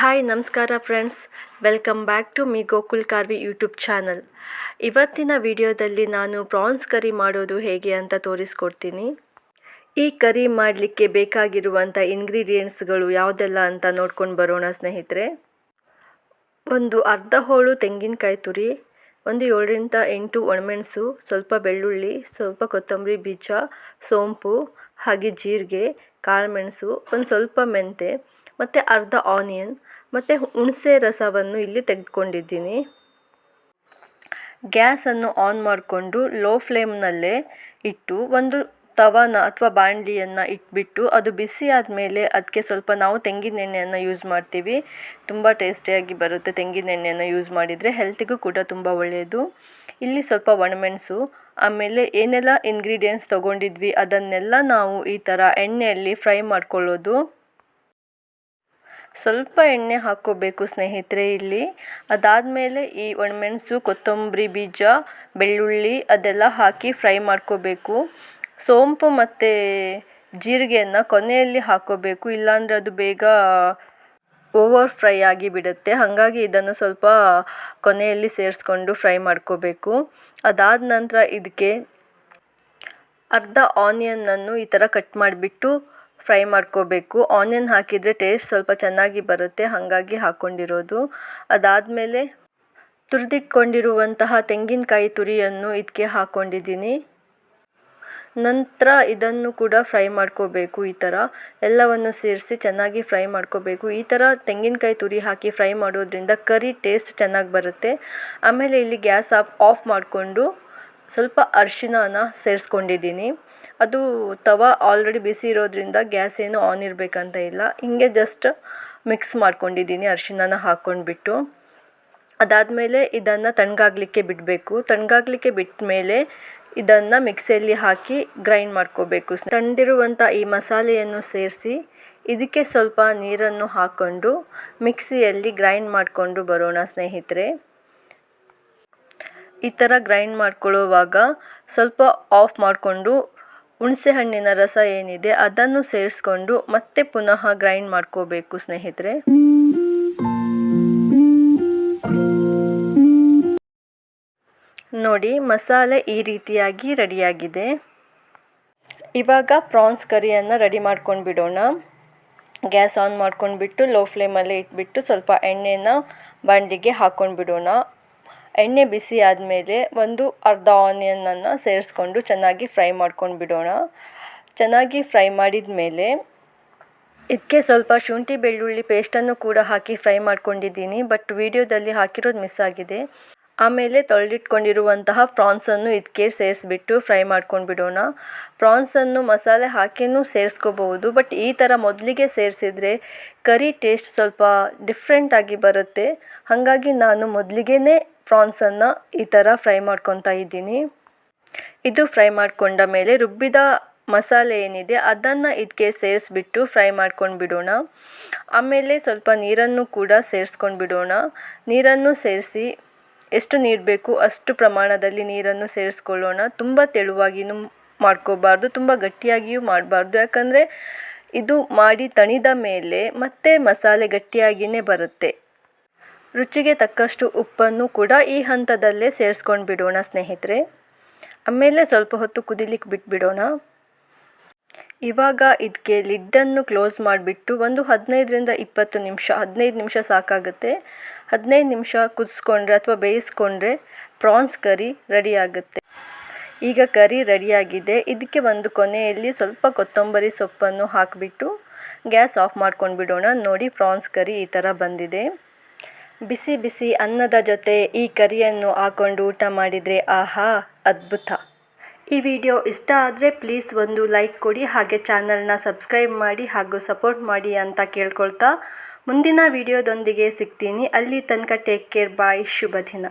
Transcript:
Hi, ನಮಸ್ಕಾರ friends welcome back to me Gokul Karvi YouTube channel ಇವತ್ತಿನ ವಿಡಿಯೋದಲ್ಲಿ ನಾನು ಪ್ರಾನ್ಸ್ ಕರಿ ಮಾಡೋದು ಹೇಗೆ ಅಂತ ತೋರಿಸ್ಕೊಡ್ತೀನಿ. ಈ ಕರಿ ಮಾಡಲಿಕ್ಕೆ ಬೇಕಾಗಿರುವಂಥ ಇಂಗ್ರೀಡಿಯೆಂಟ್ಸ್ಗಳು ಯಾವುದೆಲ್ಲ ಅಂತ ನೋಡ್ಕೊಂಡು ಬರೋಣ ಸ್ನೇಹಿತರೆ. ಒಂದು ಅರ್ಧ ಹೋಳು ತೆಂಗಿನಕಾಯಿ ತುರಿ, ಒಂದು ಏಳರಿಂದ ಎಂಟು ಒಣಮೆಣಸು, ಸ್ವಲ್ಪ ಬೆಳ್ಳುಳ್ಳಿ, ಸ್ವಲ್ಪ ಕೊತ್ತಂಬರಿ ಬೀಜ, ಸೋಂಪು, ಹಾಗೆ ಜೀರಿಗೆ ಕಾಳುಮೆಣಸು ಒಂದು ಸ್ವಲ್ಪ ಮೆಂತೆ ಮತ್ತು ಅರ್ಧ ಆನಿಯನ್, ಮತ್ತು ಹುಣಸೆ ರಸವನ್ನು ಇಲ್ಲಿ ತೆಗೆದುಕೊಂಡಿದ್ದೀನಿ. ಗ್ಯಾಸನ್ನು ಆನ್ ಮಾಡಿಕೊಂಡು ಲೋ ಫ್ಲೇಮ್ನಲ್ಲೇ ಇಟ್ಟು ಒಂದು ತವನ ಅಥವಾ ಬಾಣಲಿಯನ್ನು ಇಟ್ಬಿಟ್ಟು ಅದು ಬಿಸಿ ಆದಮೇಲೆ ಅದಕ್ಕೆ ಸ್ವಲ್ಪ ನಾವು ತೆಂಗಿನ ಎಣ್ಣೆಯನ್ನು ಯೂಸ್ ಮಾಡ್ತೀವಿ. ತುಂಬ ಟೇಸ್ಟಿಯಾಗಿ ಬರುತ್ತೆ ತೆಂಗಿನ ಎಣ್ಣೆಯನ್ನು ಯೂಸ್ ಮಾಡಿದರೆ ಹೆಲ್ತಿಗೂ ಕೂಡ ತುಂಬ ಒಳ್ಳೆಯದು ಇಲ್ಲಿ ಸ್ವಲ್ಪ ಒಣಮೆಣಸು, ಆಮೇಲೆ ಏನೆಲ್ಲ ಇಂಗ್ರೀಡಿಯೆಂಟ್ಸ್ ತೊಗೊಂಡಿದ್ವಿ ಅದನ್ನೆಲ್ಲ ನಾವು ಈ ಥರ ಎಣ್ಣೆಯಲ್ಲಿ ಫ್ರೈ ಮಾಡ್ಕೊಳ್ಳೋದು. ಸ್ವಲ್ಪ ಎಣ್ಣೆ ಹಾಕ್ಕೋಬೇಕು ಸ್ನೇಹಿತರೆ ಇಲ್ಲಿ. ಅದಾದಮೇಲೆ ಈ ಒಣಮೆಣಸು, ಕೊತ್ತಂಬರಿ ಬೀಜ, ಬೆಳ್ಳುಳ್ಳಿ ಅದೆಲ್ಲ ಹಾಕಿ ಫ್ರೈ ಮಾಡ್ಕೋಬೇಕು. ಸೋಂಪು ಮತ್ತು ಜೀರಿಗೆಯನ್ನು ಕೊನೆಯಲ್ಲಿ ಹಾಕ್ಕೋಬೇಕು. ಇಲ್ಲಾಂದರೆ ಅದು ಬೇಗ ಓವರ್ ಫ್ರೈ ಆಗಿ ಬಿಡುತ್ತೆ. ಹಾಗಾಗಿ ಇದನ್ನು ಸ್ವಲ್ಪ ಕೊನೆಯಲ್ಲಿ ಸೇರಿಸ್ಕೊಂಡು ಫ್ರೈ ಮಾಡ್ಕೋಬೇಕು. ಅದಾದ ನಂತರ ಇದಕ್ಕೆ ಅರ್ಧ ಆನಿಯನ್ನನ್ನು ಈ ಥರ ಕಟ್ ಮಾಡಿಬಿಟ್ಟು ಫ್ರೈ ಮಾಡ್ಕೋಬೇಕು. ಆನಿಯನ್ ಹಾಕಿದರೆ ಟೇಸ್ಟ್ ಸ್ವಲ್ಪ ಚೆನ್ನಾಗಿ ಬರುತ್ತೆ, ಹಾಗಾಗಿ ಹಾಕ್ಕೊಂಡಿರೋದು ಅದಾದಮೇಲೆ ತುರಿದಿಟ್ಕೊಂಡಿರುವಂತಹ ತೆಂಗಿನಕಾಯಿ ತುರಿಯನ್ನು ಇದಕ್ಕೆ ಹಾಕ್ಕೊಂಡಿದ್ದೀನಿ ನಂತರ ಇದನ್ನು ಕೂಡ ಫ್ರೈ ಮಾಡ್ಕೋಬೇಕು ಈ ಥರ. ಎಲ್ಲವನ್ನು ಸೇರಿಸಿ ಚೆನ್ನಾಗಿ ಫ್ರೈ ಮಾಡ್ಕೋಬೇಕು. ಈ ಥರ ತೆಂಗಿನಕಾಯಿ ತುರಿ ಹಾಕಿ ಫ್ರೈ ಮಾಡೋದ್ರಿಂದ ಕರಿ ಟೇಸ್ಟ್ ಚೆನ್ನಾಗಿ ಬರುತ್ತೆ. ಆಮೇಲೆ ಇಲ್ಲಿ ಗ್ಯಾಸ್ ಆಫ್ ಆಫ್ ಮಾಡಿಕೊಂಡು ಸ್ವಲ್ಪ ಅರಿಶಿಣನ ಸೇರಿಸ್ಕೊಂಡಿದ್ದೀನಿ. ಅದು ತವ ಆಲ್ರೆಡಿ ಬಿಸಿ ಇರೋದ್ರಿಂದ ಗ್ಯಾಸ್ ಏನು ಆನ್ ಇರಬೇಕಂತ ಇಲ್ಲ. ಹಿಂಗೆ ಜಸ್ಟ್ ಮಿಕ್ಸ್ ಮಾಡ್ಕೊಂಡಿದ್ದೀನಿ ಅರಿಶಿಣನ ಹಾಕ್ಕೊಂಡ್ಬಿಟ್ಟು. ಅದಾದಮೇಲೆ ಇದನ್ನು ತಣ್ಣಗಾಗಲಿಕ್ಕೆ ಬಿಡಬೇಕು. ತಣ್ಣಗಾಗಲಿಕ್ಕೆ ಬಿಟ್ಟ ಮೇಲೆ ಇದನ್ನು ಮಿಕ್ಸಿಯಲ್ಲಿ ಹಾಕಿ ಗ್ರೈಂಡ್ ಮಾಡ್ಕೋಬೇಕು. ತಣ್ಣದಿರುವಂಥ ಈ ಮಸಾಲೆಯನ್ನು ಸೇರಿಸಿ ಇದಕ್ಕೆ ಸ್ವಲ್ಪ ನೀರನ್ನು ಹಾಕ್ಕೊಂಡು ಮಿಕ್ಸಿಯಲ್ಲಿ ಗ್ರೈಂಡ್ ಮಾಡಿಕೊಂಡು ಬರೋಣ ಸ್ನೇಹಿತರೆ. ಈ ಥರ ಗ್ರೈಂಡ್ ಮಾಡ್ಕೊಳ್ಳುವಾಗ ಸ್ವಲ್ಪ ಆಫ್ ಮಾಡಿಕೊಂಡು ಹುಣಸೆ ಹಣ್ಣಿನ ರಸ ಏನಿದೆ ಅದನ್ನು ಸೇರಿಸ್ಕೊಂಡು ಮತ್ತೆ ಪುನಃ ಗ್ರೈಂಡ್ ಮಾಡ್ಕೋಬೇಕು ಸ್ನೇಹಿತರೆ. ನೋಡಿ, ಮಸಾಲೆ ಈ ರೀತಿಯಾಗಿ ರೆಡಿಯಾಗಿದೆ. ಇವಾಗ ಪ್ರಾನ್ಸ್ ಕರಿಯನ್ನು ರೆಡಿ ಮಾಡ್ಕೊಂಡು ಬಿಡೋಣ. ಗ್ಯಾಸ್ ಆನ್ ಮಾಡ್ಕೊಂಡ್ಬಿಟ್ಟು ಲೋ ಫ್ಲೇಮಲ್ಲಿ ಇಟ್ಬಿಟ್ಟು ಸ್ವಲ್ಪ ಎಣ್ಣೆನ ಬಾಂಡಿಗೆ ಹಾಕ್ಕೊಂಡು ಬಿಡೋಣ. ಎಣ್ಣೆ ಬಿಸಿ ಆದಮೇಲೆ ಒಂದು ಅರ್ಧ ಆನಿಯನನ್ನು ಸೇರಿಸ್ಕೊಂಡು ಚೆನ್ನಾಗಿ ಫ್ರೈ ಮಾಡ್ಕೊಂಡು ಬಿಡೋಣ. ಚೆನ್ನಾಗಿ ಫ್ರೈ ಮಾಡಿದ ಮೇಲೆ ಇದಕ್ಕೆ ಸ್ವಲ್ಪ ಶುಂಠಿ ಬೆಳ್ಳುಳ್ಳಿ ಪೇಸ್ಟನ್ನು ಕೂಡ ಹಾಕಿ ಫ್ರೈ ಮಾಡ್ಕೊಂಡಿದ್ದೀನಿ ಬಟ್ ವಿಡಿಯೋದಲ್ಲಿ ಹಾಕಿರೋದು ಮಿಸ್ ಆಗಿದೆ. ಆಮೇಲೆ ತೊಳೆದಿಟ್ಕೊಂಡಿರುವಂತಹ ಪ್ರಾನ್ಸನ್ನು ಇದಕ್ಕೆ ಸೇರಿಸ್ಬಿಟ್ಟು ಫ್ರೈ ಮಾಡ್ಕೊಂಡು ಬಿಡೋಣ. ಪ್ರಾನ್ಸನ್ನು ಮಸಾಲೆ ಹಾಕಿನೂ ಸೇರಿಸ್ಕೋಬಹುದು, ಬಟ್ ಈ ಥರ ಮೊದಲಿಗೆ ಸೇರಿಸಿದರೆ ಕರಿ ಟೇಸ್ಟ್ ಸ್ವಲ್ಪ ಡಿಫ್ರೆಂಟಾಗಿ ಬರುತ್ತೆ. ಹಾಗಾಗಿ ನಾನು ಮೊದಲಿಗೆ ಪ್ರಾನ್ಸನ್ನು ಈ ಥರ ಫ್ರೈ ಮಾಡ್ಕೊತಾ ಇದ್ದೀನಿ. ಇದು ಫ್ರೈ ಮಾಡಿಕೊಂಡ ಮೇಲೆ ರುಬ್ಬಿದ ಮಸಾಲೆ ಏನಿದೆ ಅದನ್ನು ಇದಕ್ಕೆ ಸೇರಿಸ್ಬಿಟ್ಟು ಫ್ರೈ ಮಾಡ್ಕೊಂಡು ಬಿಡೋಣ. ಆಮೇಲೆ ಸ್ವಲ್ಪ ನೀರನ್ನು ಕೂಡ ಸೇರಿಸ್ಕೊಂಡು ಬಿಡೋಣ. ನೀರನ್ನು ಸೇರಿಸಿ ಎಷ್ಟು ನೀರು ಬೇಕು ಅಷ್ಟು ಪ್ರಮಾಣದಲ್ಲಿ ನೀರನ್ನು ಸೇರಿಸ್ಕೊಳ್ಳೋಣ. ತುಂಬ ತೆಳುವಾಗಿಯೂ ಮಾಡ್ಕೋಬಾರ್ದು, ತುಂಬ ಗಟ್ಟಿಯಾಗಿಯೂ ಮಾಡಬಾರ್ದು. ಯಾಕಂದರೆ ಇದು ಮಾಡಿ ತಣಿದ ಮೇಲೆ ಮತ್ತೆ ಮಸಾಲೆ ಗಟ್ಟಿಯಾಗಿಯೇ ಬರುತ್ತೆ. ರುಚಿಗೆ ತಕ್ಕಷ್ಟು ಉಪ್ಪನ್ನು ಕೂಡ ಈ ಹಂತದಲ್ಲೇ ಸೇರಿಸ್ಕೊಂಡು ಬಿಡೋಣ ಸ್ನೇಹಿತರೆ. ಆಮೇಲೆ ಸ್ವಲ್ಪ ಹೊತ್ತು ಕುದಿಲಿಕ್ಕೆ ಬಿಟ್ಬಿಡೋಣ. ಇವಾಗ ಇದಕ್ಕೆ ಲಿಡ್ಡನ್ನು ಕ್ಲೋಸ್ ಮಾಡಿಬಿಟ್ಟು ಒಂದು ಹದಿನೈದರಿಂದ ಇಪ್ಪತ್ತು ನಿಮಿಷ, ಹದಿನೈದು ನಿಮಿಷ ಸಾಕಾಗುತ್ತೆ. ಹದಿನೈದು ನಿಮಿಷ ಕುದಿಸ್ಕೊಂಡ್ರೆ ಅಥವಾ ಬೇಯಿಸ್ಕೊಂಡ್ರೆ ಪ್ರಾನ್ಸ್ ಕರಿ ರೆಡಿ ಆಗುತ್ತೆ ಈಗ ಕರಿ ರೆಡಿಯಾಗಿದೆ. ಇದಕ್ಕೆ ಒಂದು ಕೊನೆಯಲ್ಲಿ ಸ್ವಲ್ಪ ಕೊತ್ತಂಬರಿ ಸೊಪ್ಪನ್ನು ಹಾಕಿಬಿಟ್ಟು ಗ್ಯಾಸ್ ಆಫ್ ಮಾಡ್ಕೊಂಡು ಬಿಡೋಣ. ನೋಡಿ ಪ್ರಾನ್ಸ್ ಕರಿ ಈ ಥರ ಬಂದಿದೆ. ಬಿಸಿ ಬಿಸಿ ಅನ್ನದ ಜೊತೆ ಈ ಕರಿಯನ್ನು ಹಾಕೊಂಡು ಊಟ ಮಾಡಿದರೆ ಆಹಾ ಅದ್ಭುತ. ಈ ವಿಡಿಯೋ ಇಷ್ಟ ಆದರೆ ಪ್ಲೀಸ್ ಒಂದು ಲೈಕ್ ಕೊಡಿ, ಹಾಗೆ ಚಾನಲ್ನ ಸಬ್ಸ್ಕ್ರೈಬ್ ಮಾಡಿ ಹಾಗೂ ಸಪೋರ್ಟ್ ಮಾಡಿ ಅಂತ ಕೇಳ್ಕೊಳ್ತಾ ಮುಂದಿನ ವಿಡಿಯೋದೊಂದಿಗೆ ಸಿಗ್ತೀನಿ. ಅಲ್ಲಿ ತನಕ ಟೇಕ್ ಕೇರ್ ಬಾಯ್ ಶುಭ ದಿನ.